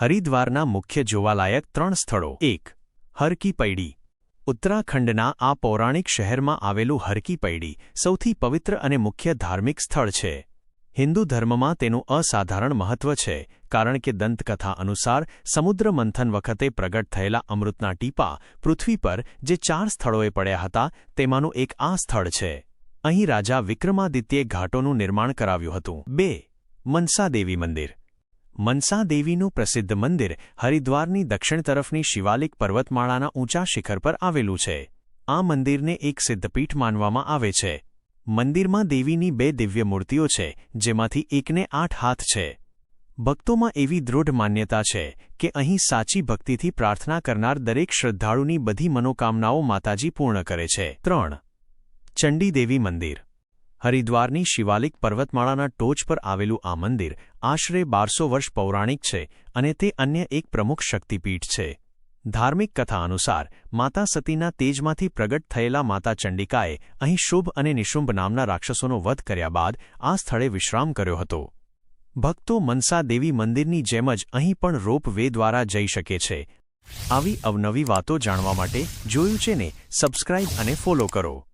હરિદ્વારના મુખ્ય જોવાલાયક ત્રણ સ્થળો. એક, હરકી પૈડી. ઉત્તરાખંડના આ પૌરાણિક શહેરમાં આવેલું હરકી પૈડી સૌથી પવિત્ર અને મુખ્ય ધાર્મિક સ્થળ છે. હિન્દુ ધર્મમાં તેનું અસાધારણ મહત્વ છે, કારણ કે દંતકથા અનુસાર સમુદ્ર મંથન વખતે પ્રગટ થયેલા અમૃતના ટીપા પૃથ્વી પર જે ચાર સ્થળોએ પડ્યા હતા, તેમાંનું એક આ સ્થળ છે. અહીં રાજા વિક્રમાદિત્યે ઘાટોનું નિર્માણ કરાવ્યું હતું. બે, મનસાદેવી મંદિર. મનસાદેવીનું પ્રસિદ્ધ મંદિર હરિદ્વારની દક્ષિણ તરફની શિવાલિક પર્વતમાળાના ઊંચા શિખર પર આવેલું છે. આ મંદિરને એક સિદ્ધપીઠ માનવામાં આવે છે. મંદિરમાં દેવીની બે દિવ્ય મૂર્તિઓ છે, જેમાંથી એકને આઠ હાથ છે. ભક્તોમાં એવી દૃઢ માન્યતા છે કે અહીં સાચી ભક્તિથી પ્રાર્થના કરનાર દરેક શ્રદ્ધાળુની બધી મનોકામનાઓ માતાજી પૂર્ણ કરે છે. ત્રણ. ચંડીદેવી મંદિર હરિદ્વારની શિવાલિક પર્વતમાળાના ટોચ પર આવેલું આ મંદિર આશરે બારસો વર્ષ પૌરાણિક છે અને તે અન્ય એક પ્રમુખ શક્તિપીઠ છે. ધાર્મિક કથા અનુસાર, માતા સતીના તેજમાંથી પ્રગટ થયેલા માતા ચંડિકાએ અહીં શુભ અને નિશુંભ નામના રાક્ષસોનો વધ કર્યા બાદ આ સ્થળે વિશ્રામ કર્યો હતો. ભક્તો મનસા દેવી મંદિરની જેમ જ અહીં પણ રોપ વે દ્વારા જઈ શકે છે. આવી અવનવી વાતો જાણવા માટે જોયું છે ને, સબસ્ક્રાઇબ અને ફોલો કરો.